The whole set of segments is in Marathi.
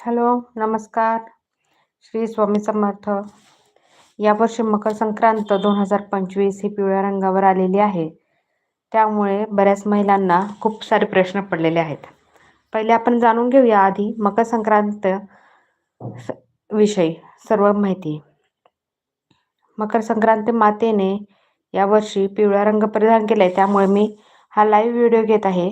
हॅलो नमस्कार. श्री स्वामी समर्थ. यावर्षी मकर संक्रांत दोन हजार पंचवीस ही पिवळ्या रंगावर आलेली आहे. त्यामुळे बऱ्याच महिलांना खूप सारे प्रश्न पडलेले आहेत. पहिले आपण जाणून घेऊया आधी मकर संक्रांत विषयी सर्व माहिती. मकर संक्रांत मातेने यावर्षी पिवळा रंग परिधान केला आहे त्यामुळे मी हा लाईव्ह व्हिडिओ घेत आहे.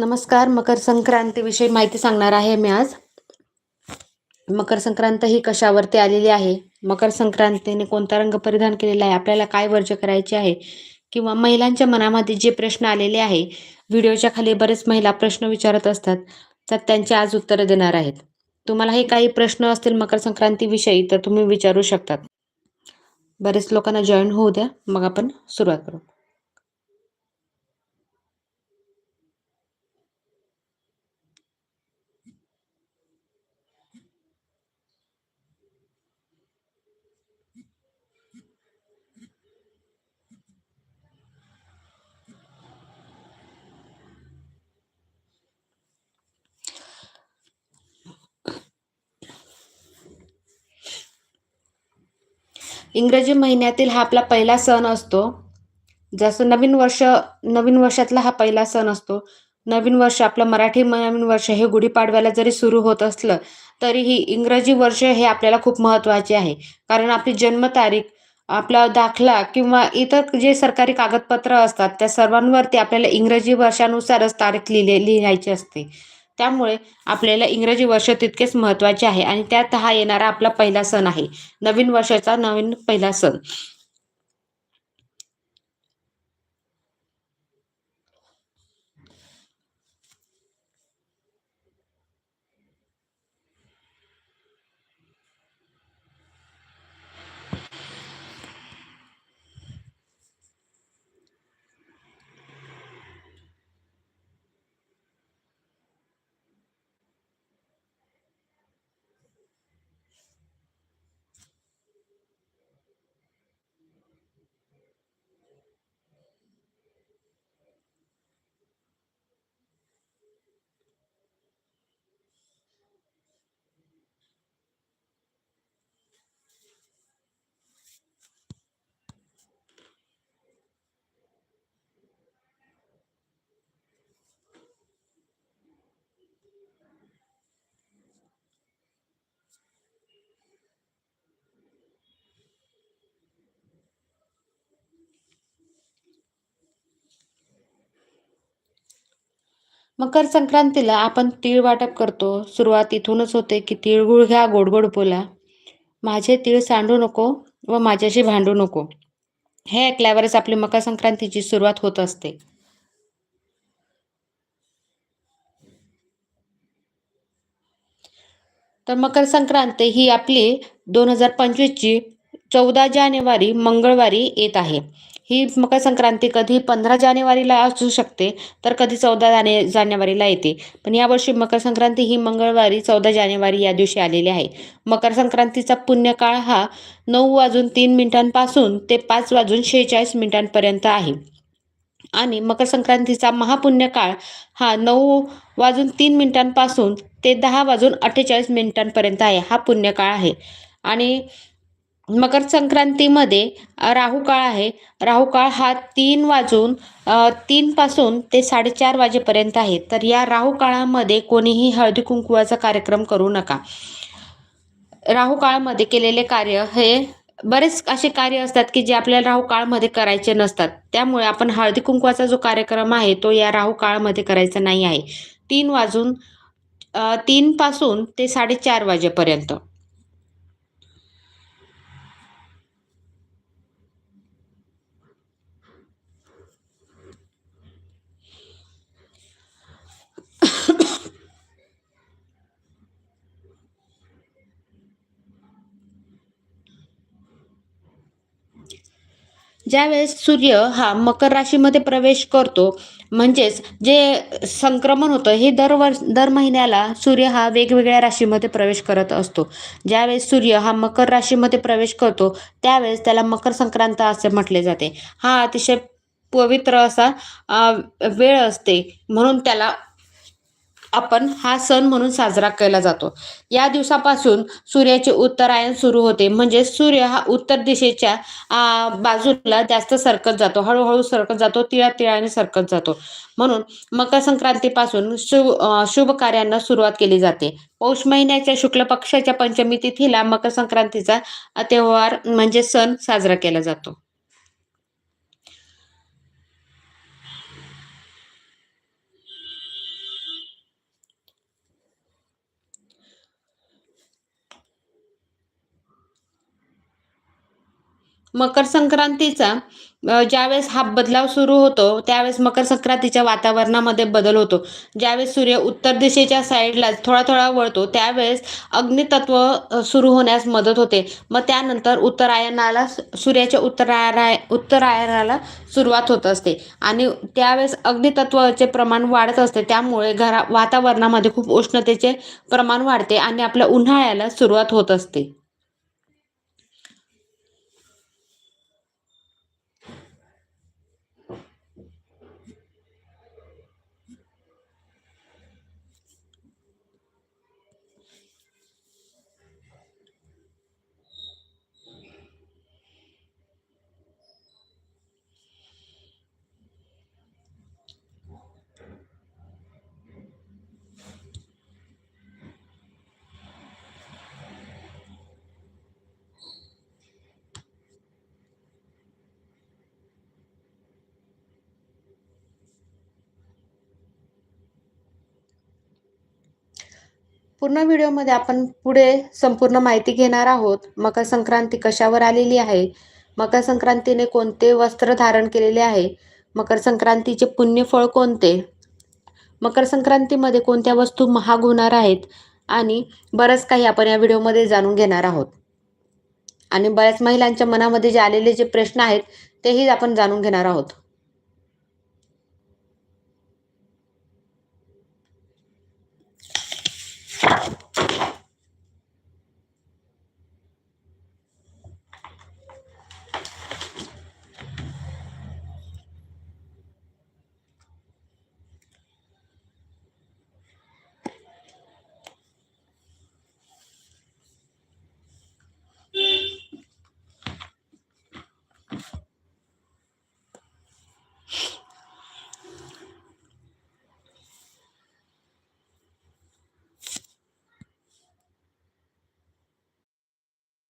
नमस्कार मकर संक्रांतीविषयी माहिती सांगणार आहे मी आज. मकर संक्रांत ही कशावरती आलेली आहे? मकर संक्रांतीने कोणता रंग परिधान केलेला आहे? आपल्याला काय वर्ज करायचे आहे? किंवा महिलांच्या मनामध्ये जे प्रश्न आलेले आहे व्हिडिओच्या खाली बरेच महिला प्रश्न विचारत असतात तर त्यांचे आज उत्तरं देणार आहेत. तुम्हालाही काही प्रश्न असतील मकर संक्रांतीविषयी तर तुम्ही विचारू शकतात. बरेच लोकांना जॉईन होऊ द्या. मग आपण सुरुवात करू. इंग्रजी महिन्यातील हा आपला पहिला सण असतो. जसं नवीन वर्ष नवीन वर्षातला हा पहिला सण असतो. नवीन वर्ष आपलं मराठी नवीन वर्ष हे गुढीपाडव्याला जरी सुरू होत असलं तरीही इंग्रजी वर्ष हे आपल्याला खूप महत्त्वाचे आहे. कारण आपली जन्मतारीख आपला दाखला किंवा इतर जे सरकारी कागदपत्र असतात त्या सर्वांवरती आपल्याला इंग्रजी वर्षानुसारच तारीख लिहिले लिहायची असते. त्यामुळे आपल्याला इंग्रजी वर्ष तितकेच महत्त्वाचे आहे. आणि त्यात हा येणारा आपला पहिला सण आहे. नवीन वर्षाचा नवीन पहिला सण. मकर संक्रांतीला आपण तीळ वाटप करतो. सुरुवात इथूनच होते की तिळगुळ घ्या गोड गोड बोला. माझे तीळ सांडू नको व माझ्याशी भांडू नको. हे ऐकल्यावरच आपली मकर संक्रांतीची सुरुवात होत असते. तर मकर संक्रांत ही आपली दोन हजार पंचवीसची चौदा जानेवारी मंगळवारी येत आहे. ही मकर संक्रांती कधी पंधरा जानेवारीला असू शकते तर कधी चौदा जाने जानेवारीला येते. पण यावर्षी मकर संक्रांती ही मंगळवारी चौदा जानेवारी या दिवशी आलेली आहे. मकर संक्रांतीचा पुण्यकाळ हा नऊ वाजून तीन मिनिटांपासून ते पाच वाजून शेहेचाळीस मिनिटांपर्यंत आहे. आणि मकर संक्रांतीचा महापुण्यकाळ हा नऊ वाजून तीन मिनिटांपासून ते दहा वाजून अठ्ठेचाळीस मिनिटांपर्यंत आहे. हा पुण्यकाळ आहे. आणि मकर संक्रांतीमध्ये राहू काळ आहे. राहू काळ हा तीन वाजून तीनपासून ते साडेचार वाजेपर्यंत आहे. तर या राहू काळामध्ये कोणीही हळदी कुंकुवाचा कार्यक्रम करू नका. राहू काळामध्ये केलेले कार्य हे बरेच असे कार्य असतात की जे आपल्याला राहू काळमध्ये करायचे नसतात. त्यामुळे आपण हळदी कुंकवाचा जो कार्यक्रम आहे तो या राहू काळामध्ये करायचा नाही आहे. तीन वाजून तीनपासून ते साडेचार वाजेपर्यंत. ज्यावेळेस सूर्य हा मकर राशीमध्ये प्रवेश करतो म्हणजेच जे संक्रमण होतं हे दरवर्ष दर महिन्याला सूर्य हा वेगवेगळ्या राशीमध्ये प्रवेश करत असतो. ज्यावेळेस सूर्य हा मकर राशीमध्ये प्रवेश करतो त्यावेळेस त्याला मकर संक्रांत असे म्हटले जाते. हा अतिशय पवित्र असा वेळ असते. म्हणून त्याला आपण हा सण म्हणून साजरा केला जातो. या दिवसापासून सूर्याचे उत्तरायण सुरू होते. म्हणजे सूर्य हा उत्तर दिशेच्या बाजूला जास्त सरकत जातो. हळूहळू सरकत जातो तिळा तिळाने सरकत जातो. म्हणून मकर संक्रांतीपासून शुभ शुभ कार्यांना सुरुवात केली जाते. पौष महिन्याच्या शुक्ल पक्षाच्या पंचमी तिथीला मकर संक्रांतीचा त्योहार म्हणजे सण साजरा केला जातो. मकर संक्रांतीचा ज्यावेळेस हा बदलाव सुरू होतो त्यावेळेस मकर संक्रांतीच्या वातावरणामध्ये बदल होतो. ज्यावेळेस सूर्य उत्तर दिशेच्या साईडला थोडा थोडा वळतो त्यावेळेस अग्नितत्व सुरू होण्यास मदत होते. मग त्यानंतर उत्तरायणाला सूर्याच्या उत्तरायणा उत्तरायणाला सुरुवात होत असते. आणि त्यावेळेस अग्नितत्वाचे प्रमाण वाढत असते. त्यामुळे घरा वातावरणामध्ये खूप उष्णतेचे प्रमाण वाढते आणि आपल्या उन्हाळ्याला सुरुवात होत असते. पूर्ण व्हिडिओमध्ये आपण पुढे संपूर्ण माहिती घेणार आहोत. मकर संक्रांती कशावर आलेली आहे? मकर संक्रांतीने कोणते वस्त्र धारण केलेले आहे? मकर संक्रांतीचे पुण्यफळ कोणते? मकर संक्रांतीमध्ये कोणत्या वस्तू महाग होणार आहेत? आणि बरंच काही आपण या व्हिडिओमध्ये जाणून घेणार आहोत. आणि बऱ्याच महिलांच्या मनामध्ये जे आलेले जे प्रश्न आहेत तेही आपण जाणून घेणार आहोत.